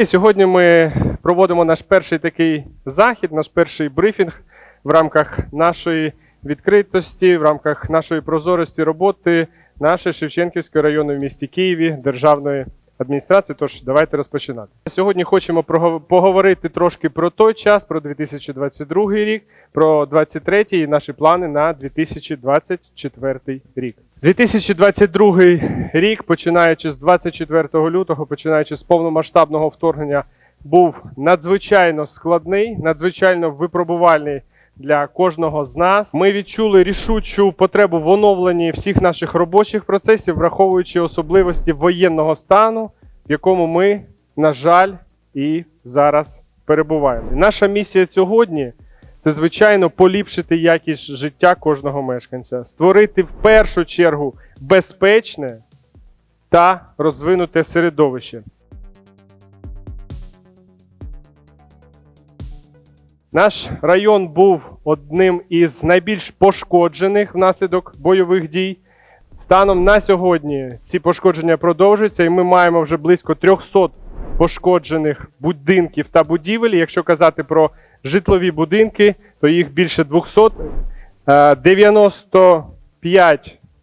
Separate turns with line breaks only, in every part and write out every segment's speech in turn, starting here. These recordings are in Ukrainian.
І сьогодні ми проводимо наш перший такий захід, наш перший брифінг в рамках нашої відкритості, в рамках нашої прозорості роботи нашої Шевченківської району в місті Києві державної адміністрації. Тож давайте розпочинати. Сьогодні хочемо поговорити трошки про той час, про 2022 рік, про 2023 і наші плани на 2024 рік. 2022 рік, починаючи з 24 лютого, починаючи з повномасштабного вторгнення, був надзвичайно складний, надзвичайно випробувальний для кожного з нас. Ми відчули рішучу потребу в оновленні всіх наших робочих процесів, враховуючи особливості воєнного стану, в якому ми, на жаль, і зараз перебуваємо. Наша місія сьогодні це, звичайно, поліпшити якість життя кожного мешканця, створити в першу чергу безпечне та розвинуте середовище. Наш район був одним із найбільш пошкоджених внаслідок бойових дій. Станом на сьогодні ці пошкодження продовжуються, і ми маємо вже близько 300 пошкоджених будинків та будівель. Якщо казати про житлові будинки, то їх більше 200. Е,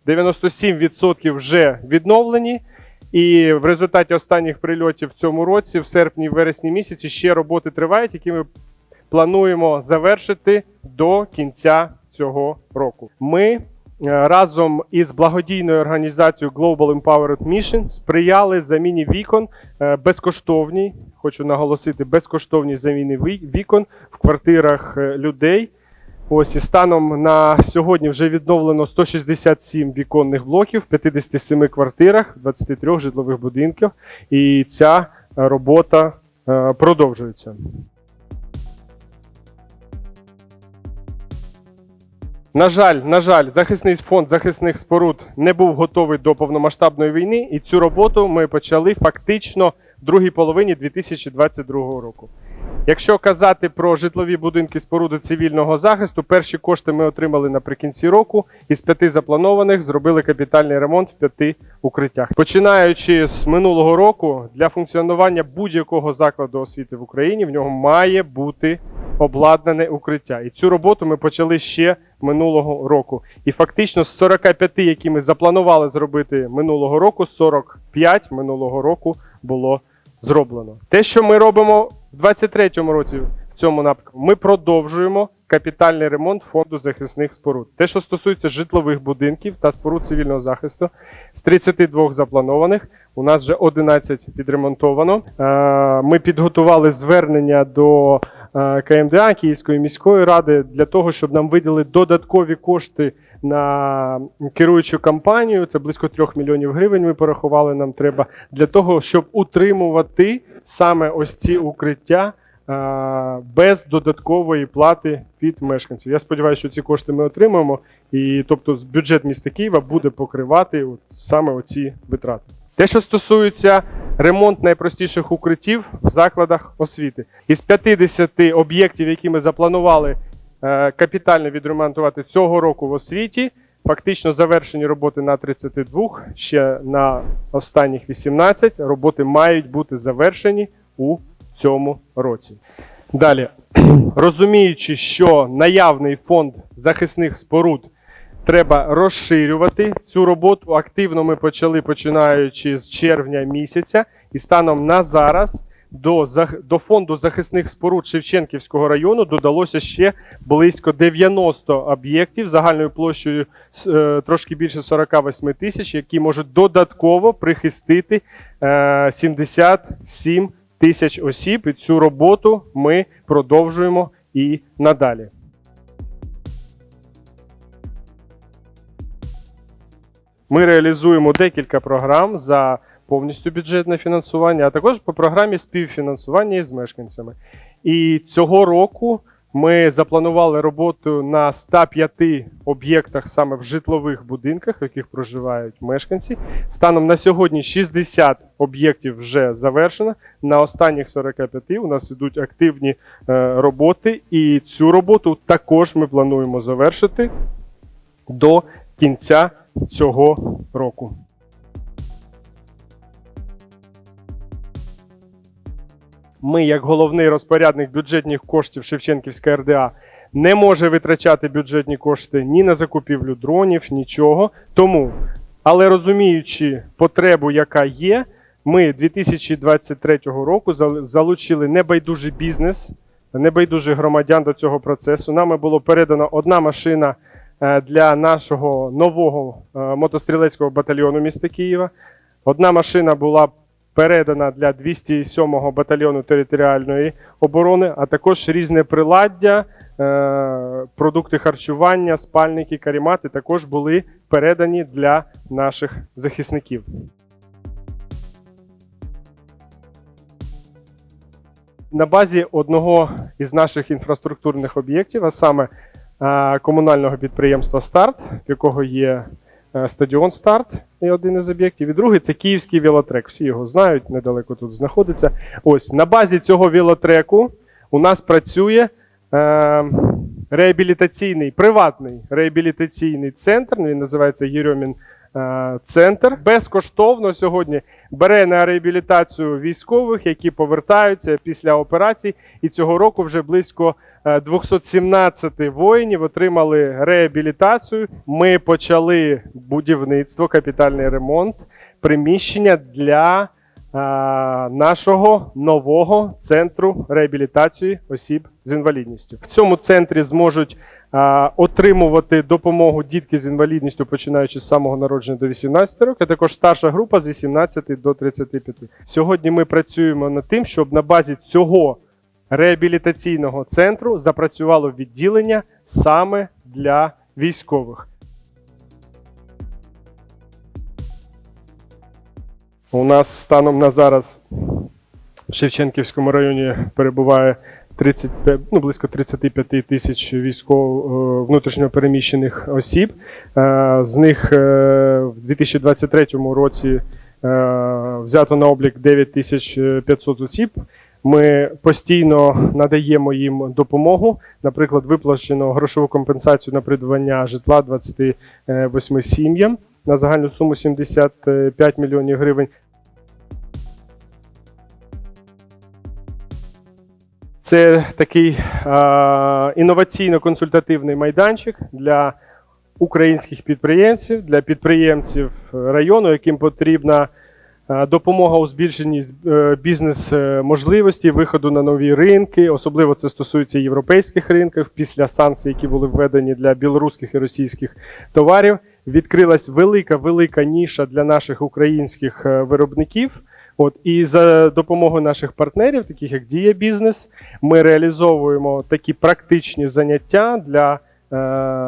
95-97% вже відновлені. І в результаті останніх прильотів в цьому році, в серпні вересні місяці, ще роботи тривають, які ми плануємо завершити до кінця цього року. Ми е, разом із благодійною організацією Global Empowered Mission сприяли заміні вікон е, безкоштовній, хочу наголосити, безкоштовній заміні вікон в квартирах е, людей. Ось і станом на сьогодні вже відновлено 167 віконних блоків в 57 квартирах, 23 житлових будинків. І ця е, робота е, продовжується. На жаль, на жаль, захисний фонд захисних споруд не був готовий до повномасштабної війни, і цю роботу ми почали фактично в другій половині 2022 року. Якщо казати про житлові будинки споруди цивільного захисту, перші кошти ми отримали наприкінці року. Із п'яти запланованих зробили капітальний ремонт в п'яти укриттях. Починаючи з минулого року, для функціонування будь-якого закладу освіти в Україні в нього має бути обладнане укриття. І цю роботу ми почали ще минулого року. І фактично з 45, які ми запланували зробити минулого року, 45 минулого року було зроблено. Те, що ми робимо в 23-му році цьому напрямку, ми продовжуємо капітальний ремонт фонду захисних споруд. Те, що стосується житлових будинків та споруд цивільного захисту, з 32 запланованих, у нас вже 11 підремонтовано. Е, Ми підготували звернення до КМДА Київської міської ради для того, щоб нам виділи додаткові кошти на керуючу кампанію. Це близько 3 мільйонів гривень. Ми порахували. Нам треба для того, щоб утримувати саме ось ці укриття. е, Без додаткової плати від мешканців. Я сподіваюся, що ці кошти ми отримаємо, і тобто бюджет міста Києва буде покривати от саме оці витрати. Те, що стосується ремонт найпростіших укриттів в закладах освіти, із 50 об'єктів, які ми запланували е, капітально відремонтувати цього року в освіті. Фактично завершені роботи на 32, ще на останніх 18 роботи мають бути завершені у цьому році. Далі, розуміючи, що наявний фонд захисних споруд треба розширювати цю роботу. Активно ми почали починаючи з червня місяця, і станом на зараз до, до фонду захисних споруд Шевченківського району додалося ще близько 90 об'єктів загальною площею е, трошки більше 48 тисяч, які можуть додатково прихистити е, 77 тисяч осіб. І цю роботу ми продовжуємо і надалі. Ми реалізуємо декілька програм за повністю бюджетне фінансування, а також по програмі співфінансування із мешканцями. І цього року ми запланували роботу на 105 об'єктах саме в житлових будинках, в яких проживають мешканці. Станом на сьогодні 60 об'єктів вже завершено. На останніх 45 у нас ідуть активні е, роботи, і цю роботу також ми плануємо завершити до кінця цього року. ми, як головний розпорядник бюджетних коштів Шевченківська РДА, не може витрачати бюджетні кошти ні на закупівлю дронів, нічого. Тому, але розуміючи потребу, яка є, ми 2023 року залучили небайдужий бізнес, небайдужих громадян до цього процесу. Нами було передано одна машина для нашого нового е, мотострілецького батальйону міста Києва. Одна машина була передана для 207-го батальйону територіальної оборони, а також різне приладдя, е, продукти харчування, спальники, карімати також були передані для наших захисників. На базі одного із наших інфраструктурних об'єктів, а саме е, комунального підприємства Старт, в якого є е, стадіон Старт, і один із об'єктів. І другий це Київський велотрек. Всі його знають, недалеко тут знаходиться. Ось на базі цього велотреку у нас працює е, реабілітаційний, приватний реабілітаційний центр. Він називається Єрьомін е, центр. Безкоштовно сьогодні бере на реабілітацію військових, які повертаються після операцій. І цього року вже близько е, 217 воїнів отримали реабілітацію. Ми почали будівництво, капітальний ремонт приміщення для е, нашого нового центру реабілітації осіб з інвалідністю. В цьому центрі зможуть е, отримувати допомогу дітки з інвалідністю, починаючи з самого народження до 18 років, а також старша група з 18 до 35. Сьогодні ми працюємо над тим, щоб на базі цього реабілітаційного центру запрацювало відділення саме для військових. У нас станом на зараз в Шевченківському районі перебуває 35, ну, близько 35 тисяч військово внутрішньо переміщених осіб. Е, З них е, в 2023 році е, взято на облік 9500 осіб. Ми постійно надаємо їм допомогу. Наприклад, виплачено грошову компенсацію на придбання житла 28 сім'ям на загальну суму 75 мільйонів гривень. Це такий е, інноваційно-консультативний майданчик для українських підприємців, для підприємців району, яким потрібна е, допомога у збільшенні е, бізнес-можливостей, виходу на нові ринки. Особливо це стосується європейських ринків після санкцій, які були введені для білоруських і російських товарів. Відкрилась велика велика ніша для наших українських е, виробників. От і за допомогою наших партнерів, таких як Дія Бізнес, ми реалізовуємо такі практичні заняття для е,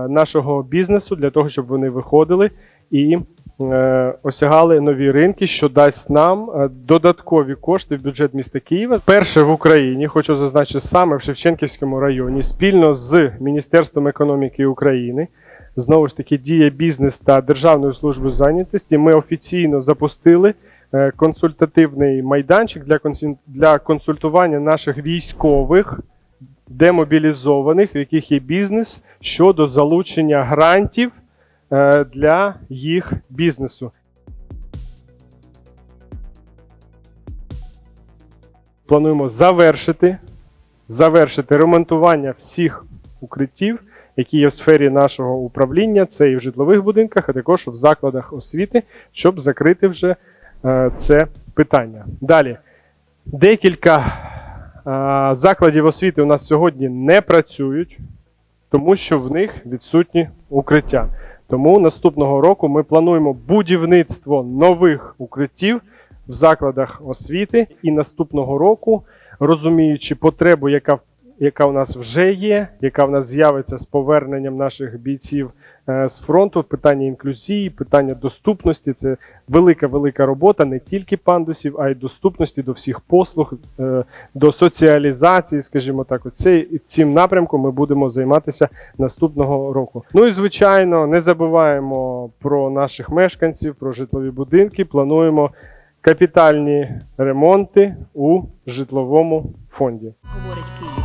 нашого бізнесу, для того, щоб вони виходили і е, осягали нові ринки, що дасть нам е, додаткові кошти в бюджет міста Києва. Перше в Україні, хочу зазначити саме в Шевченківському районі, спільно з Міністерством економіки України. Знову ж таки, дія бізнес та Державною службою зайнятості. Ми офіційно запустили консультативний майданчик для, консультування наших військових демобілізованих, в яких є бізнес щодо залучення грантів е, для їх бізнесу. Плануємо завершити, завершити ремонтування всіх укриттів, які є в сфері нашого управління. Це і в житлових будинках, а також в закладах освіти, щоб закрити вже е, це питання. Далі. Декілька е, закладів освіти у нас сьогодні не працюють, тому що в них відсутні укриття. Тому наступного року ми плануємо будівництво нових укриттів в закладах освіти, і наступного року, розуміючи потребу, яка, яка у нас вже є, яка в нас з'явиться з поверненням наших бійців е, з фронту, питання інклюзії, питання доступності це велика велика робота не тільки пандусів, а й доступності до всіх послуг, е, до соціалізації, скажімо так. Оце, цим напрямком ми будемо займатися наступного року. Ну і звичайно, не забуваємо про наших мешканців, про житлові будинки. Плануємо капітальні ремонти у житловому фонді.
говорить Київ.